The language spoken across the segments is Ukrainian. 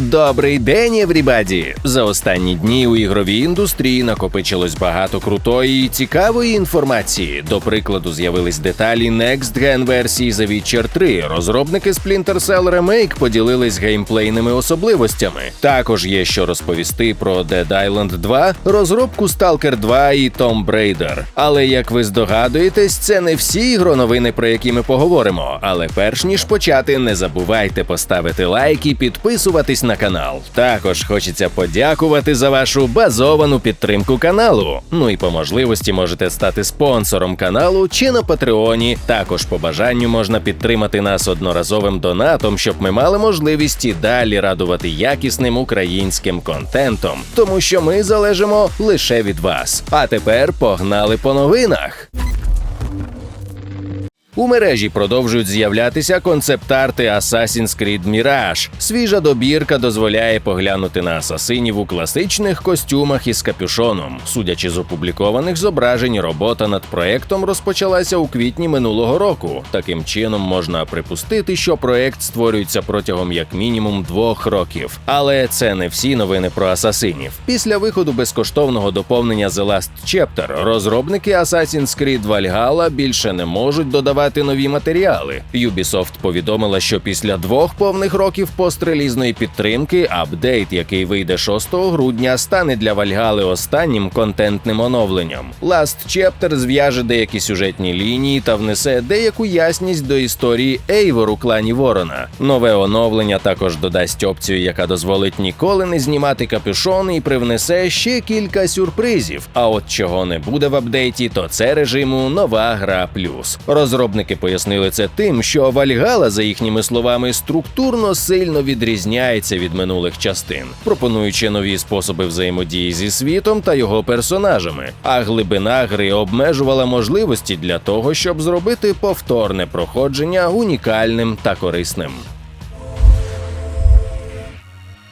Добрий день, еврібаді! За останні дні у ігровій індустрії накопичилось багато крутої і цікавої інформації. До прикладу, з'явились деталі Next Gen версії The Witcher 3. Розробники Splinter Cell Remake поділились геймплейними особливостями. Також є що розповісти про Dead Island 2, розробку Stalker 2 і Tomb Raider. Але як ви здогадуєтесь, це не всі ігроновини, про які ми поговоримо. Але перш ніж почати, не забувайте поставити лайк і підписуватись на канал. Також хочеться подякувати за вашу базовану підтримку каналу. Ну і по можливості можете стати спонсором каналу чи на Патреоні. Також по бажанню можна підтримати нас одноразовим донатом, щоб ми мали можливість і далі радувати якісним українським контентом, тому що ми залежимо лише від вас. А тепер погнали по новинах. У мережі продовжують з'являтися концепт-арти Assassin's Creed Mirage. Свіжа добірка дозволяє поглянути на асасинів у класичних костюмах із капюшоном. Судячи з опублікованих зображень, робота над проектом розпочалася у квітні минулого року. Таким чином можна припустити, що проект створюється протягом як мінімум двох років. Але це не всі новини про асасинів. Після виходу безкоштовного доповнення The Last Chapter розробники Assassin's Creed Valhalla більше не можуть додавати нові матеріали. Ubisoft повідомила, що після двох повних років пострелізної підтримки апдейт, який вийде 6 грудня, стане для Вальгали останнім контентним оновленням. Last Chapter зв'яже деякі сюжетні лінії та внесе деяку ясність до історії Ейвор у клані Ворона. Нове оновлення також додасть опцію, яка дозволить ніколи не знімати капюшон і привнесе ще кілька сюрпризів. А от чого не буде в апдейті, то це режиму нова гра плюс. Розробники пояснили це тим, що Вальгала, за їхніми словами, структурно сильно відрізняється від минулих частин, пропонуючи нові способи взаємодії зі світом та його персонажами. А глибина гри обмежувала можливості для того, щоб зробити повторне проходження унікальним та корисним.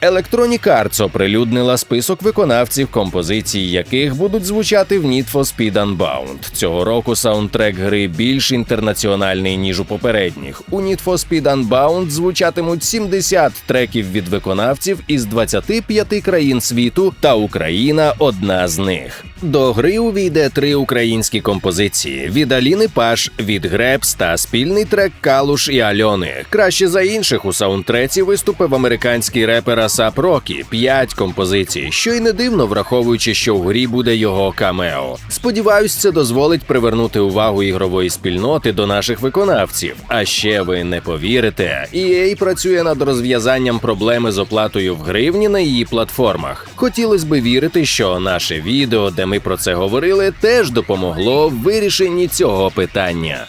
Electronic Arts оприлюднила список виконавців, композиції яких будуть звучати в Need for Speed Unbound. Цього року саундтрек гри більш інтернаціональний ніж у попередніх. У Need for Speed Unbound звучатимуть 70 треків від виконавців із 25 країн світу, та Україна одна з них. До гри увійде три українські композиції: від Аліни Паш, від Гребс та спільний трек Калуш і Альони. Краще за інших у саундтреці виступив американський репер Асап Рокі. П'ять композицій, що й не дивно, враховуючи, що в грі буде його камео. Сподіваюсь, це дозволить привернути увагу ігрової спільноти до наших виконавців. А ще ви не повірите, EA працює над розв'язанням проблеми з оплатою в гривні на її платформах. Хотілося би вірити, що наше відео, де ми про це говорили, теж допомогло в вирішенні цього питання.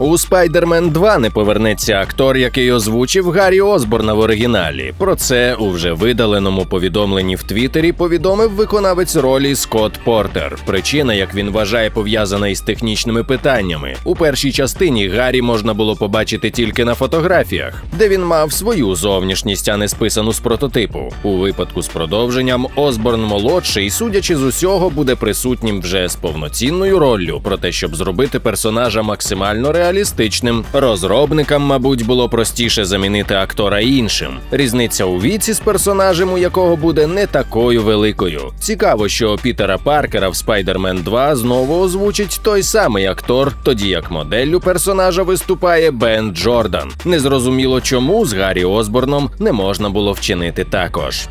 У Spider-Man 2 не повернеться актор, який озвучив Гаррі Осборна в оригіналі. Про це у вже видаленому повідомленні в Твіттері повідомив виконавець ролі Скотт Портер. Причина, як він вважає, пов'язана із технічними питаннями. У першій частині Гаррі можна було побачити тільки на фотографіях, де він мав свою зовнішність, а не списану з прототипу. У випадку з продовженням Осборн молодший, судячи з усього, буде присутнім вже з повноцінною роллю. Проте, щоб зробити персонажа максимально реальним, реалістичним. Розробникам, мабуть, було простіше замінити актора іншим. Різниця у віці з персонажем, у якого буде не такою великою. Цікаво, що Пітера Паркера в Spider-Man 2 знову озвучить той самий актор, тоді як моделлю персонажа виступає Бен Джордан. Незрозуміло, чому з Гаррі Осборном не можна було вчинити також.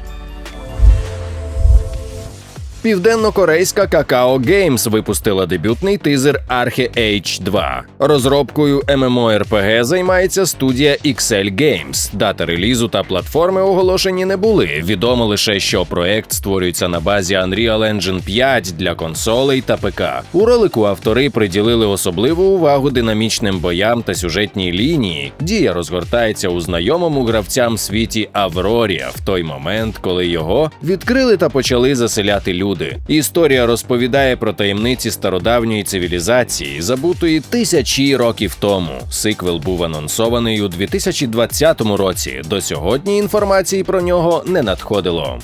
Південно-корейська Kakao Games випустила дебютний тизер Arche H2. Розробкою MMORPG займається студія XL Games. Дата релізу та платформи оголошені не були. Відомо лише, що проект створюється на базі Unreal Engine 5 для консолей та ПК. У ролику автори приділили особливу увагу динамічним боям та сюжетній лінії. Дія розгортається у знайомому гравцям світі Аврорія в той момент, коли його відкрили та почали заселяти люди люди. Історія розповідає про таємниці стародавньої цивілізації, забутої тисячі років тому. Сиквел був анонсований у 2020 році. До сьогодні інформації про нього не надходило.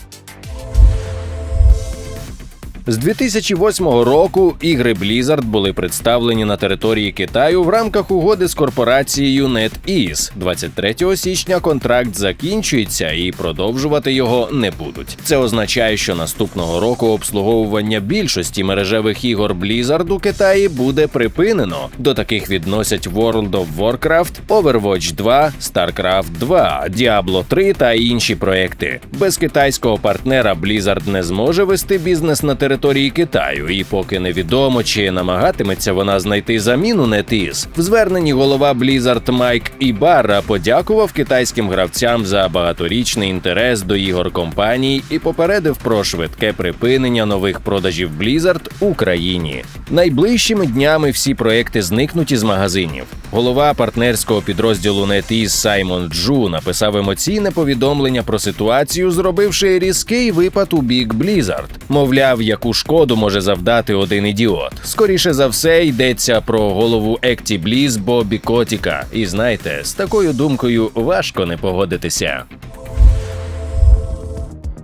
З 2008 року ігри Blizzard були представлені на території Китаю в рамках угоди з корпорацією NetEase. 23 січня контракт закінчується і продовжувати його не будуть. Це означає, що наступного року обслуговування більшості мережевих ігор Blizzard у Китаї буде припинено. До таких відносять World of Warcraft, Overwatch 2, StarCraft 2, Diablo 3 та інші проекти. Без китайського партнера Blizzard не зможе вести бізнес на території Китаю, і поки невідомо, чи намагатиметься вона знайти заміну NetEase. В зверненні голова Blizzard Майк Ібарра подякував китайським гравцям за багаторічний інтерес до ігор компаній і попередив про швидке припинення нових продажів Blizzard у країні. Найближчими днями всі проекти зникнуть із магазинів. Голова партнерського підрозділу NetEase Саймон Джу написав емоційне повідомлення про ситуацію, зробивши різкий випад у бік Blizzard. Мовляв, яку шкоду може завдати один ідіот. Скоріше за все йдеться про голову Екті Бліз Бобі Котіка. І знаєте, з такою думкою важко не погодитися.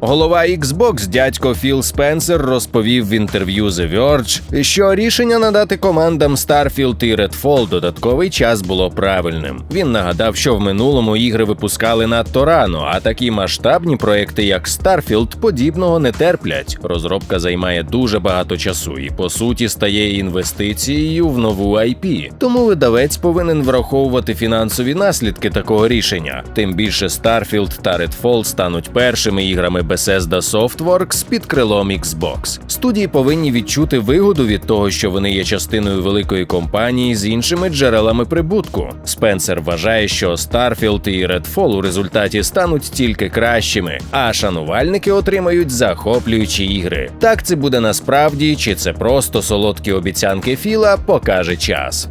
Голова Xbox дядько Філ Спенсер розповів в інтерв'ю The Verge, що рішення надати командам Starfield і Redfall додатковий час було правильним. Він нагадав, що в минулому ігри випускали надто рано, а такі масштабні проекти, як Starfield, подібного не терплять. Розробка займає дуже багато часу і по суті стає інвестицією в нову IP. Тому видавець повинен враховувати фінансові наслідки такого рішення. Тим більше Starfield та Redfall стануть першими іграми Bethesda Softworks під крилом Xbox. Студії повинні відчути вигоду від того, що вони є частиною великої компанії з іншими джерелами прибутку. Спенсер вважає, що Starfield і Redfall у результаті стануть тільки кращими, а шанувальники отримають захоплюючі ігри. Так це буде насправді, чи це просто солодкі обіцянки Філа, покаже час.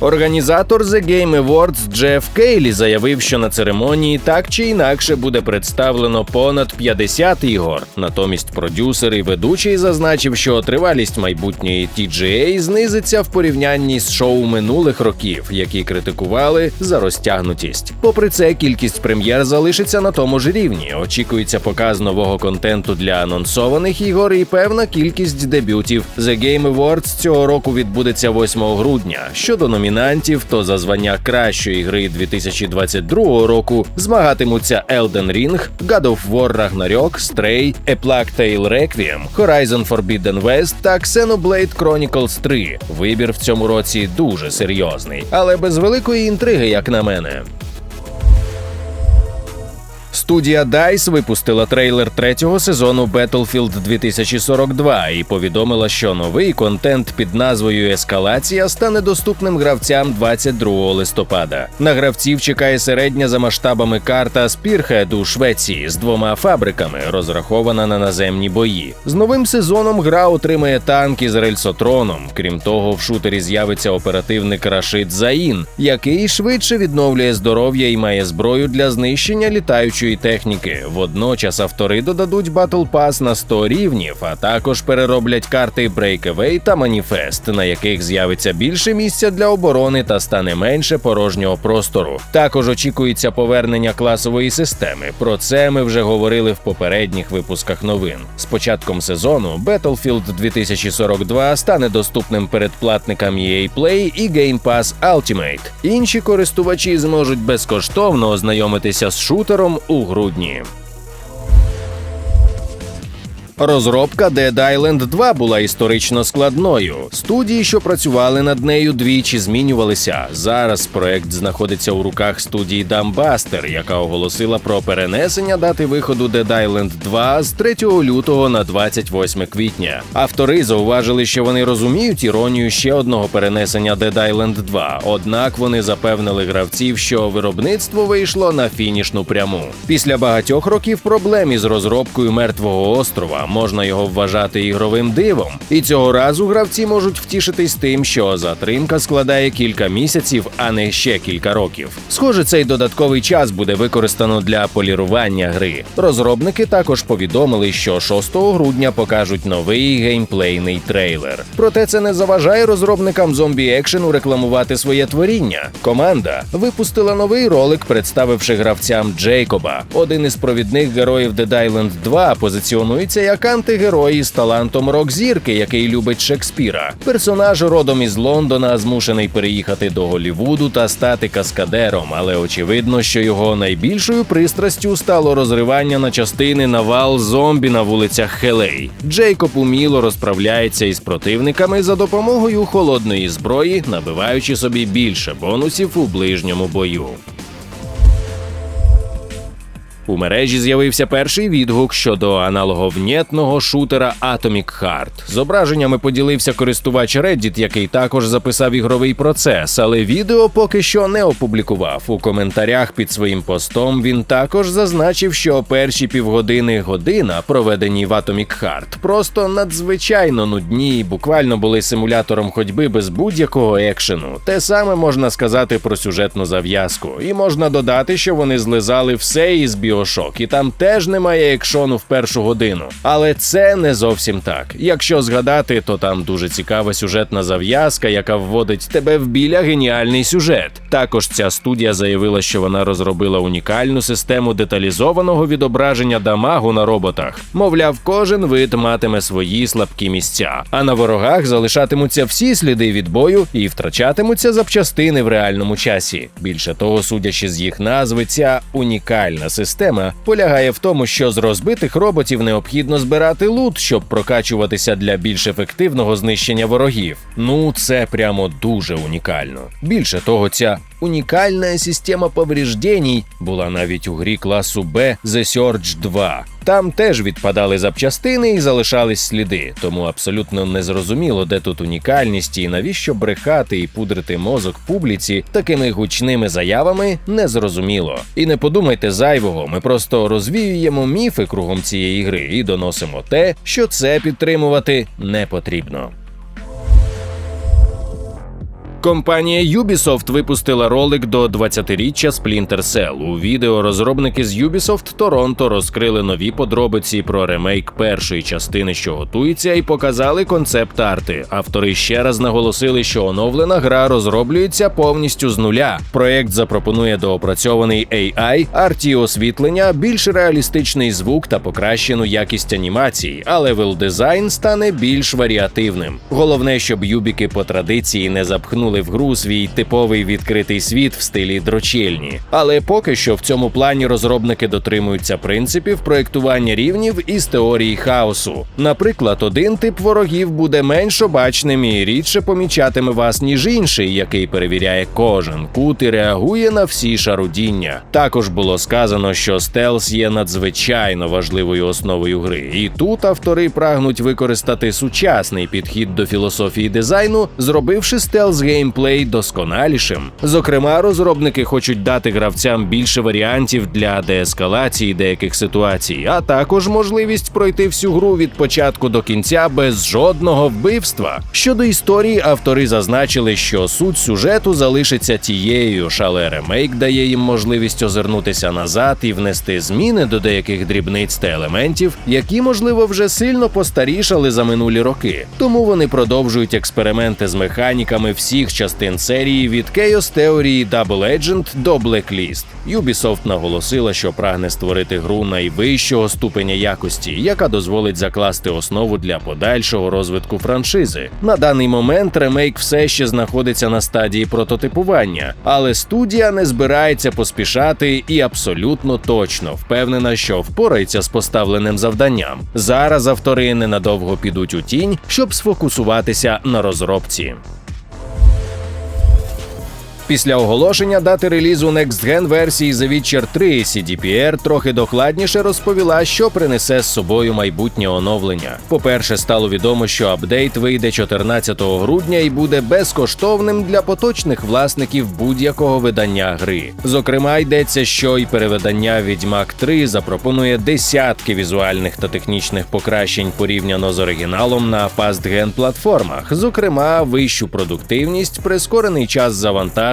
Організатор The Game Awards Джеф Кейлі заявив, що на церемонії так чи інакше буде представлено понад 50 ігор. Натомість продюсер і ведучий зазначив, що тривалість майбутньої TGA знизиться в порівнянні з шоу минулих років, які критикували за розтягнутість. Попри це, кількість прем'єр залишиться на тому ж рівні. Очікується показ нового контенту для анонсованих ігор і певна кількість дебютів. The Game Awards цього року відбудеться 8 грудня. Щодо номінацій, номінантів, то за звання кращої гри 2022 року змагатимуться Elden Ring, God of War Ragnarok, Stray, A Plague Tale Requiem, Horizon Forbidden West та Xenoblade Chronicles 3. Вибір в цьому році дуже серйозний, але без великої інтриги, як на мене. Студія DICE випустила трейлер третього сезону Battlefield 2042 і повідомила, що новий контент під назвою Ескалація стане доступним гравцям 22 листопада. На гравців чекає середня за масштабами карта Spearhead у Швеції з двома фабриками, розрахована на наземні бої. З новим сезоном гра отримає танки з рельсотроном. Крім того, в шутері з'явиться оперативник Рашид Заїн, який швидше відновлює здоров'я і має зброю для знищення літаючої техніки. Водночас автори додадуть Battle Pass на 100 рівнів, а також перероблять карти Breakaway та Manifest, на яких з'явиться більше місця для оборони та стане менше порожнього простору. Також очікується повернення класової системи. Про це ми вже говорили в попередніх випусках новин. З початком сезону Battlefield 2042 стане доступним передплатникам EA Play і Game Pass Ultimate. Інші користувачі зможуть безкоштовно ознайомитися з шутером у грудні. Розробка Dead Island 2 була історично складною. Студії, що працювали над нею, двічі змінювалися. Зараз проект знаходиться у руках студії Dumbbuster, яка оголосила про перенесення дати виходу Dead Island 2 з 3 лютого на 28 квітня. Автори зауважили, що вони розуміють іронію ще одного перенесення Dead Island 2, однак вони запевнили гравців, що виробництво вийшло на фінішну пряму. Після багатьох років проблем із розробкою мертвого острова можна його вважати ігровим дивом. І цього разу гравці можуть втішитись тим, що затримка складає кілька місяців, а не ще кілька років. Схоже, цей додатковий час буде використано для полірування гри. Розробники також повідомили, що 6 грудня покажуть новий геймплейний трейлер. Проте це не заважає розробникам зомбі екшену рекламувати своє творіння. Команда випустила новий ролик, представивши гравцям Джейкоба. Один із провідних героїв Dead Island 2 позиціонується як антигерой із талантом рок-зірки, який любить Шекспіра. Персонаж родом із Лондона змушений переїхати до Голлівуду та стати каскадером, але очевидно, що його найбільшою пристрастю стало розривання на частини навал зомбі на вулицях Хелей. Джейкоб уміло розправляється із противниками за допомогою холодної зброї, набиваючи собі більше бонусів у ближньому бою. У мережі з'явився перший відгук щодо аналоговнєтного шутера Atomic Heart. Зображеннями поділився користувач Reddit, який також записав ігровий процес, але відео поки що не опублікував. У коментарях під своїм постом він також зазначив, що перші півгодини година, проведені в Atomic Heart, просто надзвичайно нудні і буквально були симулятором ходьби без будь-якого екшену. Те саме можна сказати про сюжетну зав'язку, і можна додати, що вони злизали все із біо. Біошок, і там теж немає екшону в першу годину. Але це не зовсім так. Якщо згадати, то там дуже цікава сюжетна зав'язка, яка вводить тебе в біля геніальний сюжет. Також ця студія заявила, що вона розробила унікальну систему деталізованого відображення дамагу на роботах. Мовляв, кожен вид матиме свої слабкі місця, а на ворогах залишатимуться всі сліди від бою і втрачатимуться запчастини в реальному часі. Більше того, судячи з їх назви, ця унікальна система система полягає в тому, що з розбитих роботів необхідно збирати лут, щоб прокачуватися для більш ефективного знищення ворогів. Ну це прямо дуже унікально. Більше того, ця унікальна система повреждень була навіть у грі класу Б The Surge 2. Там теж відпадали запчастини і залишались сліди, тому абсолютно незрозуміло, де тут унікальність і навіщо брехати і пудрити мозок публіці такими гучними заявами незрозуміло. І не подумайте зайвого, ми просто розвіюємо міфи кругом цієї гри і доносимо те, що це підтримувати не потрібно. Компанія Ubisoft випустила ролик до 20-річчя Splinter Cell. У відео розробники з Ubisoft Торонто розкрили нові подробиці про ремейк першої частини, що готується, і показали концепт арти. Автори ще раз наголосили, що оновлена гра розроблюється повністю з нуля. Проект запропонує доопрацьований AI, арті освітлення, більш реалістичний звук та покращену якість анімації, але велдизайн стане більш варіативним. Головне, щоб юбіки по традиції не запхнули в гру свій типовий відкритий світ в стилі дрочільні. Але поки що в цьому плані розробники дотримуються принципів проєктування рівнів із теорії хаосу. Наприклад, один тип ворогів буде менш обачним і рідше помічатиме вас, ніж інший, який перевіряє кожен кут і реагує на всі шарудіння. Також було сказано, що стелс є надзвичайно важливою основою гри, і тут автори прагнуть використати сучасний підхід до філософії дизайну, зробивши стелс гейм геймплей досконалішим. Зокрема, розробники хочуть дати гравцям більше варіантів для деескалації деяких ситуацій, а також можливість пройти всю гру від початку до кінця без жодного вбивства. Щодо історії, автори зазначили, що суть сюжету залишиться тією, але ремейк дає їм можливість озирнутися назад і внести зміни до деяких дрібниць та елементів, які, можливо, вже сильно постарішали за минулі роки. Тому вони продовжують експерименти з механіками всіх частин серії від Chaos Theory Double Agent до Blacklist. Ubisoft наголосила, що прагне створити гру найвищого ступеня якості, яка дозволить закласти основу для подальшого розвитку франшизи. На даний момент ремейк все ще знаходиться на стадії прототипування, але студія не збирається поспішати і абсолютно точно впевнена, що впорається з поставленим завданням. Зараз автори ненадовго підуть у тінь, щоб сфокусуватися на розробці. Після оголошення дати релізу Next Gen версії The Witcher 3 CDPR трохи докладніше розповіла, що принесе з собою майбутнє оновлення. По-перше, стало відомо, що апдейт вийде 14 грудня і буде безкоштовним для поточних власників будь-якого видання гри. Зокрема, йдеться, що і перевидання Відьмак 3 запропонує десятки візуальних та технічних покращень порівняно з оригіналом на Past-Gen платформах, зокрема, вищу продуктивність, прискорений час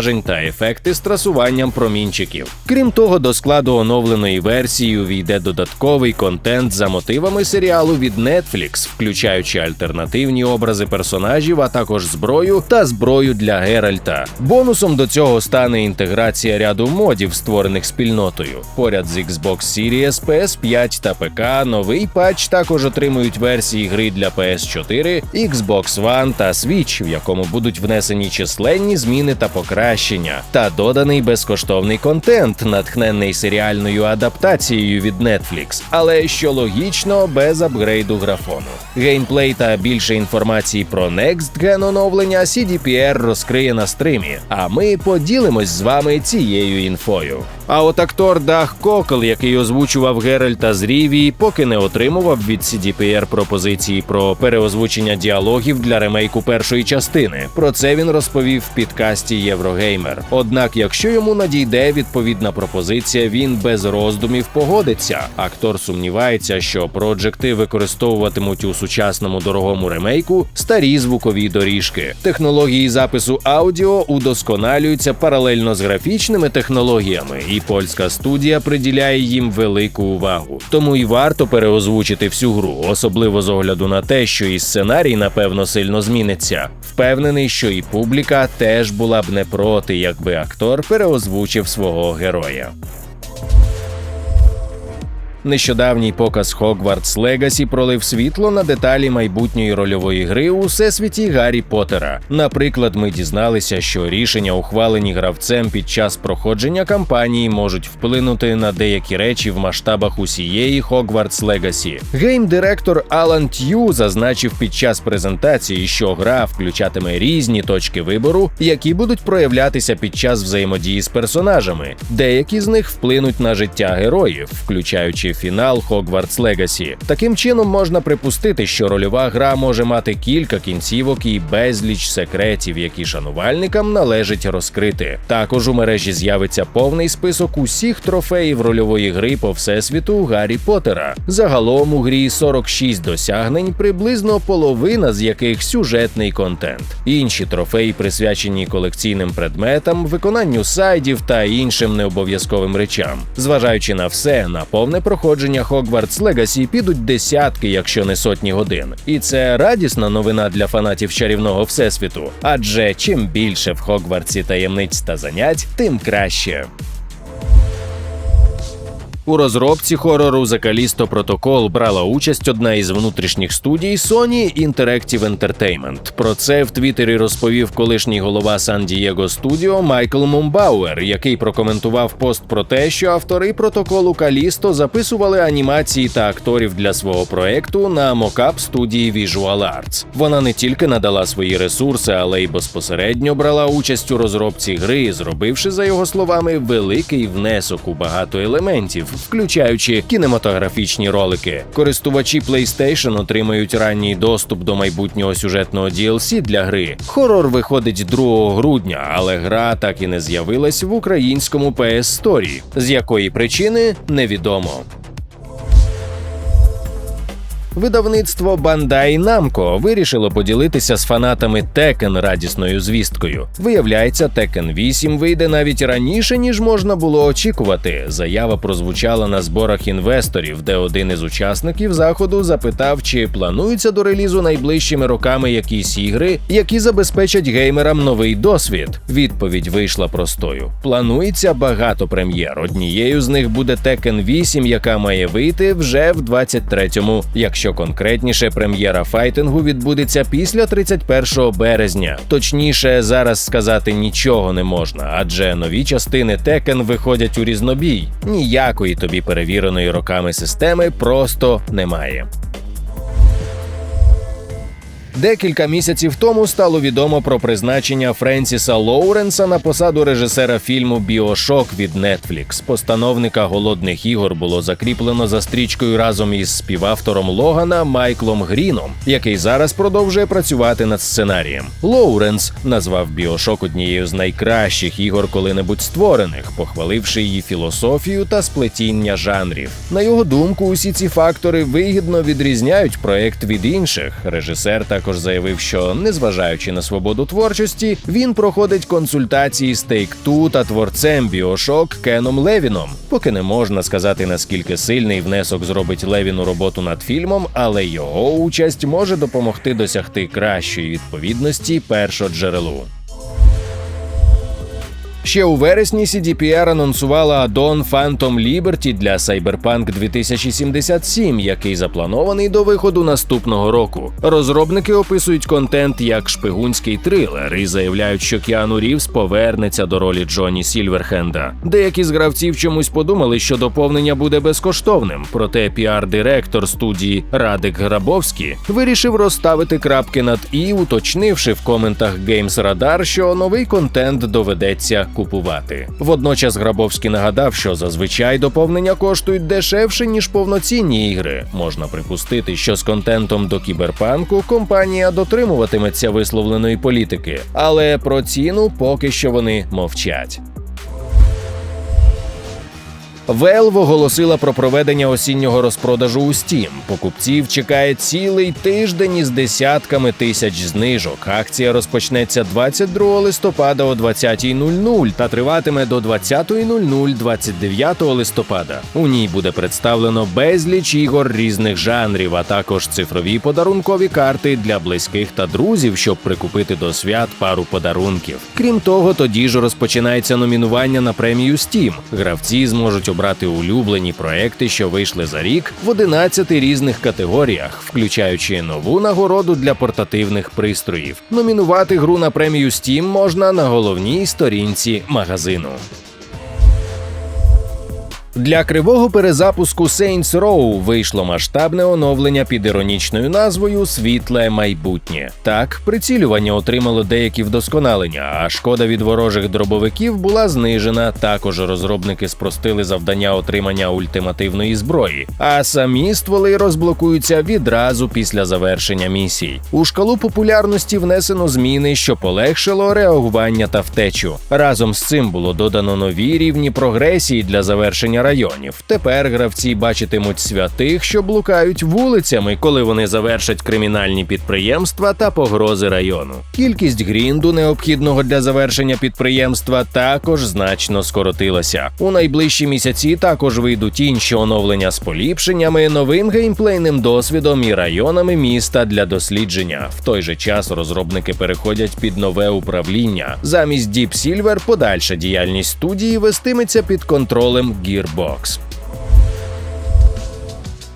завантажень та ефекти з трасуванням промінчиків. Крім того, до складу оновленої версії увійде додатковий контент за мотивами серіалу від Netflix, включаючи альтернативні образи персонажів, а також зброю та зброю для Геральта. Бонусом до цього стане інтеграція ряду модів, створених спільнотою. Поряд з Xbox Series, PS5 та ПК новий патч також отримують версії гри для PS4, Xbox One та Switch, в якому будуть внесені численні зміни та покращення, та доданий безкоштовний контент, натхнений серіальною адаптацією від Netflix, але що логічно, без апгрейду графону. Геймплей та більше інформації про Next Gen оновлення CDPR розкриє на стримі. А ми поділимось з вами цією інфою. А от актор Дах Кокл, який озвучував Геральта з Рівії, поки не отримував від CDPR пропозиції про переозвучення діалогів для ремейку першої частини. Про це він розповів в підкасті Єврогеймер. Однак, якщо йому надійде відповідна пропозиція, він без роздумів погодиться. Актор сумнівається, що проджекти використовуватимуть у сучасному дорогому ремейку старі звукові доріжки. Технології запису аудіо удосконалюються паралельно з графічними технологіями, і польська студія приділяє їм велику увагу. Тому і варто переозвучити всю гру, особливо з огляду на те, що і сценарій напевно сильно зміниться. Впевнений, що і публіка теж була б не проти, якби актор переозвучив свого героя. Нещодавній показ Hogwarts Legacy пролив світло на деталі майбутньої рольової гри у всесвіті Гаррі Поттера. Наприклад, ми дізналися, що рішення, ухвалені гравцем під час проходження кампанії, можуть вплинути на деякі речі в масштабах усієї Hogwarts Legacy. Гейм-директор Алан Т'ю зазначив під час презентації, що гра включатиме різні точки вибору, які будуть проявлятися під час взаємодії з персонажами. Деякі з них вплинуть на життя героїв, включаючи фінал Hogwarts Legacy. Таким чином можна припустити, що рольова гра може мати кілька кінцівок і безліч секретів, які шанувальникам належить розкрити. Також у мережі з'явиться повний список усіх трофеїв рольової гри по всесвіту Гаррі Поттера. Загалом у грі 46 досягнень, приблизно половина з яких сюжетний контент. Інші трофеї присвячені колекційним предметам, виконанню сайдів та іншим необов'язковим речам. Зважаючи на все, на повне проходження Hogwarts Legacy підуть десятки, якщо не сотні годин. І це радісна новина для фанатів чарівного всесвіту. Адже чим більше в Хогвартсі таємниць та занять, тим краще. У розробці хорору Callisto Protocol брала участь одна із внутрішніх студій Sony Interactive Entertainment. Про це в Твіттері розповів колишній голова Diego Studio Майкл Мумбауер, який прокоментував пост про те, що автори протоколу Callisto записували анімації та акторів для свого проекту на мокап студії Visual Arts. Вона не тільки надала свої ресурси, але й безпосередньо брала участь у розробці гри, зробивши за його словами великий внесок у багато елементів включаючи кінематографічні ролики. Користувачі PlayStation отримають ранній доступ до майбутнього сюжетного DLC для гри. Хорор виходить 2 грудня, але гра так і не з'явилась в українському PS Store. З якої причини невідомо. Видавництво Bandai Namco вирішило поділитися з фанатами Tekken радісною звісткою. Виявляється, Tekken 8 вийде навіть раніше, ніж можна було очікувати. Заява прозвучала на зборах інвесторів, де один із учасників заходу запитав, чи плануються до релізу найближчими роками якісь ігри, які забезпечать геймерам новий досвід. Відповідь вийшла простою: планується багато прем'єр. Однією з них буде Tekken 8, яка має вийти вже в 23-му, якщо Якщо конкретніше, прем'єра файтингу відбудеться після 31 березня. Точніше, зараз сказати нічого не можна, адже нові частини Tekken виходять у різнобій. Ніякої тобі перевіреної роками системи просто немає. Декілька місяців тому стало відомо про призначення Френсіса Лоуренса на посаду режисера фільму Біошок від Netflix. Постановника голодних ігор було закріплено за стрічкою разом із співавтором Логана Майклом Гріном, який зараз продовжує працювати над сценарієм. Лоуренс назвав Біошок однією з найкращих ігор коли-небудь створених, похваливши її філософію та сплетіння жанрів. На його думку, усі ці фактори вигідно відрізняють проект від інших. Режисер також заявив, що незважаючи на свободу творчості, він проходить консультації з Take-Two та творцем Біошок Кеном Левіном. Поки не можна сказати наскільки сильний внесок зробить Левіну роботу над фільмом, але його участь може допомогти досягти кращої відповідності першоджерелу. Ще у вересні CDPR анонсувала аддон Phantom Liberty для Cyberpunk 2077, який запланований до виходу наступного року. Розробники описують контент як шпигунський трилер і заявляють, що Кіану Рівс повернеться до ролі Джоні Сільверхенда. Деякі з гравців чомусь подумали, що доповнення буде безкоштовним. Проте піар-директор студії Радик Грабовський вирішив розставити крапки над і, уточнивши в коментах Games Radar, що новий контент доведеться купувати. Водночас Грабовський нагадав, що зазвичай доповнення коштують дешевше ніж повноцінні ігри. Можна припустити, що з контентом до кіберпанку компанія дотримуватиметься висловленої політики, але про ціну поки що вони мовчать. Valve оголосила про проведення осіннього розпродажу у Steam. Покупців чекає цілий тиждень із десятками тисяч знижок. Акція розпочнеться 22 листопада о 20.00 та триватиме до 20.00 29 листопада. У ній буде представлено безліч ігор різних жанрів, а також цифрові подарункові карти для близьких та друзів, щоб прикупити до свят пару подарунків. Крім того, тоді ж розпочинається номінування на премію Steam. Гравці зможуть обрати улюблені проекти, що вийшли за рік в 11 різних категоріях, включаючи нову нагороду для портативних пристроїв. Номінувати гру на премію Steam можна на головній сторінці магазину. Для кривого перезапуску Saints Row вийшло масштабне оновлення під іронічною назвою Світле майбутнє. Так, прицілювання отримало деякі вдосконалення, а шкода від ворожих дробовиків була знижена. Також розробники спростили завдання отримання ультимативної зброї, а самі стволи розблокуються відразу після завершення місій. У шкалу популярності внесено зміни, що полегшило реагування та втечу. Разом з цим було додано нові рівні прогресії для завершення районів. Тепер гравці бачитимуть святих, що блукають вулицями, коли вони завершать кримінальні підприємства та погрози району. Кількість грінду, необхідного для завершення підприємства, також значно скоротилася. У найближчі місяці також вийдуть інші оновлення з поліпшеннями, новим геймплейним досвідом і районами міста для дослідження. В той же час розробники переходять під нове управління. Замість Deep Silver подальша діяльність студії вестиметься під контролем Gearbox. books.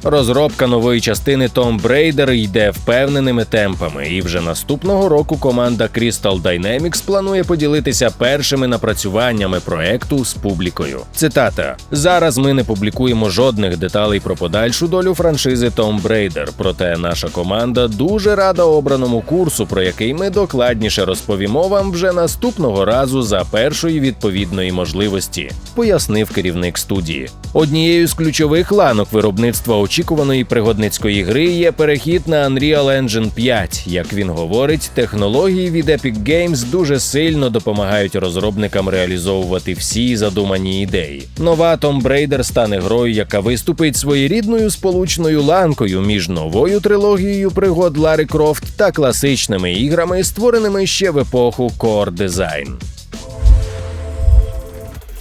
Розробка нової частини Tomb Raider йде впевненими темпами, і вже наступного року команда Crystal Dynamics планує поділитися першими напрацюваннями проекту з публікою. Цитата: зараз ми не публікуємо жодних деталей про подальшу долю франшизи Tomb Raider, проте наша команда дуже рада обраному курсу, про який ми докладніше розповімо вам вже наступного разу за першої відповідної можливості, пояснив керівник студії. Однією з ключових ланок виробництва очікуваної пригодницької гри є перехід на Unreal Engine 5. Як він говорить, технології від Epic Games дуже сильно допомагають розробникам реалізовувати всі задумані ідеї. Нова Tomb Raider стане грою, яка виступить своєрідною сполучною ланкою між новою трилогією пригод Лари Крофт та класичними іграми, створеними ще в епоху Core Design.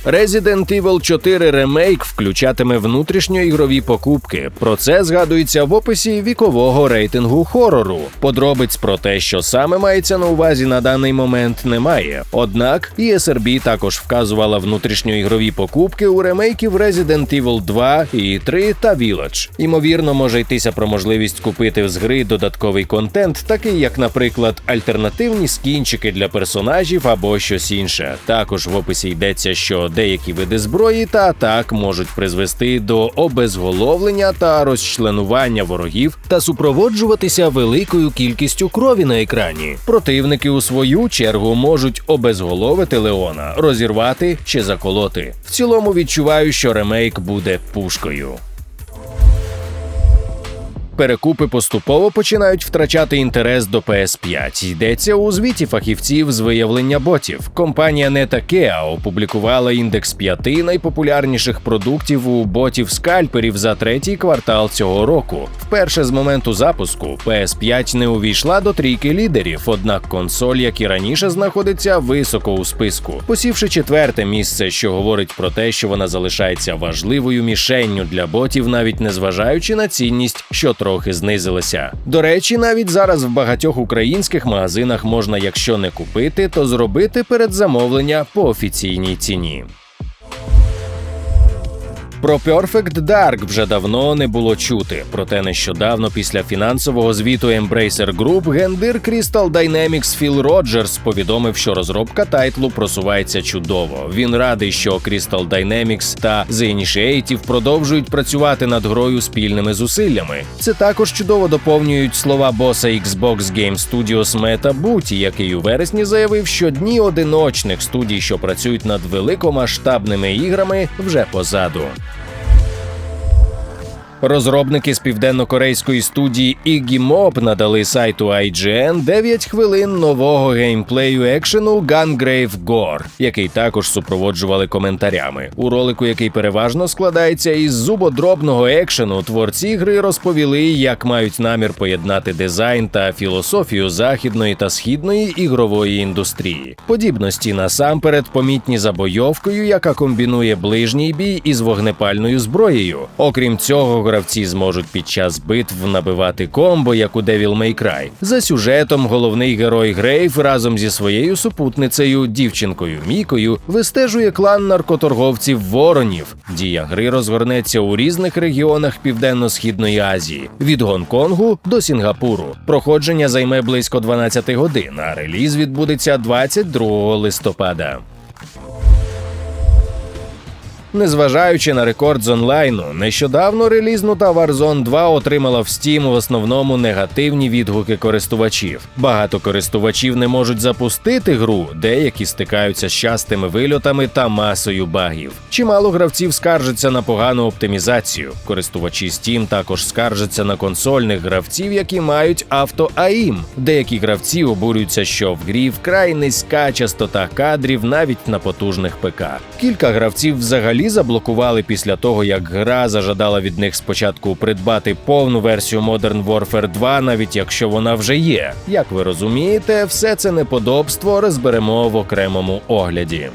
Resident Evil 4 Remake включатиме внутрішньоігрові покупки. Про це згадується в описі вікового рейтингу хорору. Подробиць про те, що саме мається на увазі на даний момент, немає. Однак ESRB також вказувала внутрішньоігрові покупки у ремейків Resident Evil 2 і 3 та Village. Ймовірно, може йтися про можливість купити з гри додатковий контент, такий як, наприклад, альтернативні скінчики для персонажів або щось інше. Також в описі йдеться, що Деякі види зброї та атак можуть призвести до обезголовлення та розчленування ворогів та супроводжуватися великою кількістю крові на екрані. Противники у свою чергу можуть обезголовити Леона, розірвати чи заколоти. В цілому відчуваю, що ремейк буде пушкою. Перекупи поступово починають втрачати інтерес до PS5. Йдеться у звіті фахівців з виявлення ботів. Компанія NetAkea опублікувала індекс п'яти найпопулярніших продуктів у ботів скальперів за третій квартал цього року. Вперше з моменту запуску PS5 не увійшла до трійки лідерів, однак консоль, як і раніше, знаходиться високо у списку, посівши четверте місце, що говорить про те, що вона залишається важливою мішенню для ботів, навіть незважаючи на цінність, що трохи знизилася. До речі, навіть зараз в багатьох українських магазинах можна, якщо не купити, то зробити передзамовлення по офіційній ціні. Про Perfect Dark вже давно не було чути. Проте нещодавно, після фінансового звіту Embracer Group, гендир Crystal Dynamics Філ Роджерс повідомив, що розробка тайтлу просувається чудово. Він радий, що Crystal Dynamics та The Initiative продовжують працювати над грою спільними зусиллями. Це також чудово доповнюють слова боса Xbox Game Studios Мета Буті, який у вересні заявив, що дні одиночних студій, що працюють над великомасштабними іграми, вже позаду. Розробники з південно-корейської студії Iggy Mob надали сайту IGN 9 хвилин нового геймплею екшену Gungrave Gore, який також супроводжували коментарями. У ролику, який переважно складається із зубодробного екшену, творці гри розповіли, як мають намір поєднати дизайн та філософію західної та східної ігрової індустрії. Подібності насамперед помітні за бойовкою, яка комбінує ближній бій із вогнепальною зброєю. Окрім цього, гравці зможуть під час битв набивати комбо, як у Devil May Cry. За сюжетом головний герой Грейв разом зі своєю супутницею, дівчинкою Мікою, вистежує клан наркоторговців воронів. Дія гри розгорнеться у різних регіонах Південно-східної Азії від Гонконгу до Сінгапуру. Проходження займе близько 12 годин, а реліз відбудеться 22 листопада. Незважаючи на рекорд з онлайну, нещодавно релізнута Warzone 2 отримала в Steam в основному негативні відгуки користувачів. Багато користувачів не можуть запустити гру, деякі стикаються з частими вильотами та масою багів. Чимало гравців скаржаться на погану оптимізацію. Користувачі Steam також скаржаться на консольних гравців, які мають авто-АІМ. Деякі гравці обурюються, що в грі вкрай низька частота кадрів навіть на потужних ПК. Кілька гравців взагалі заблокували після того, як гра зажадала від них спочатку придбати повну версію Modern Warfare 2, навіть якщо вона вже є. Як ви розумієте, все це неподобство розберемо в окремому огляді.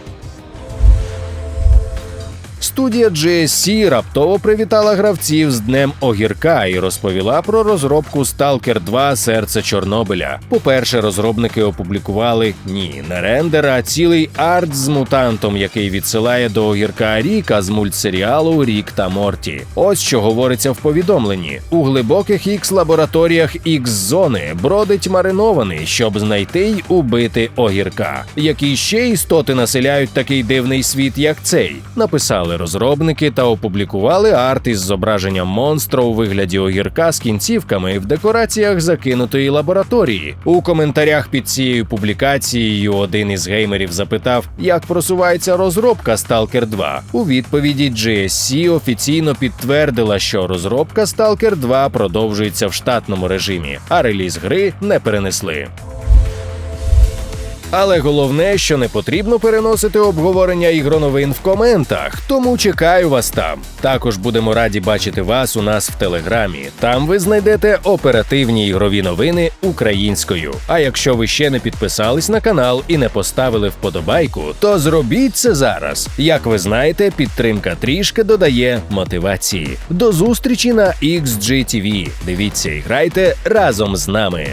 Студія GSC раптово привітала гравців з Днем Огірка і розповіла про розробку Stalker 2 Серце Чорнобиля. По-перше, розробники опублікували ні, не рендер, а цілий арт з мутантом, який відсилає до огірка Ріка з мультсеріалу Рік та Морті. Ось що говориться в повідомленні: у глибоких ікс лабораторіях ікс зони бродить маринований, щоб знайти й убити огірка. Які ще істоти населяють такий дивний світ, як цей, написали розробники та опублікували арт із зображенням монстра у вигляді огірка з кінцівками в декораціях закинутої лабораторії. У коментарях під цією публікацією один із геймерів запитав, як просувається розробка Stalker 2. У відповіді GSC офіційно підтвердила, що розробка Stalker 2 продовжується в штатному режимі, а реліз гри не перенесли. Але головне, що не потрібно переносити обговорення ігроновин в коментах, тому чекаю вас там. Також будемо раді бачити вас у нас в телеграмі. Там ви знайдете оперативні ігрові новини українською. А якщо ви ще не підписались на канал і не поставили вподобайку, то зробіть це зараз. Як ви знаєте, підтримка трішки додає мотивації. До зустрічі на XGTV. Дивіться і грайте разом з нами.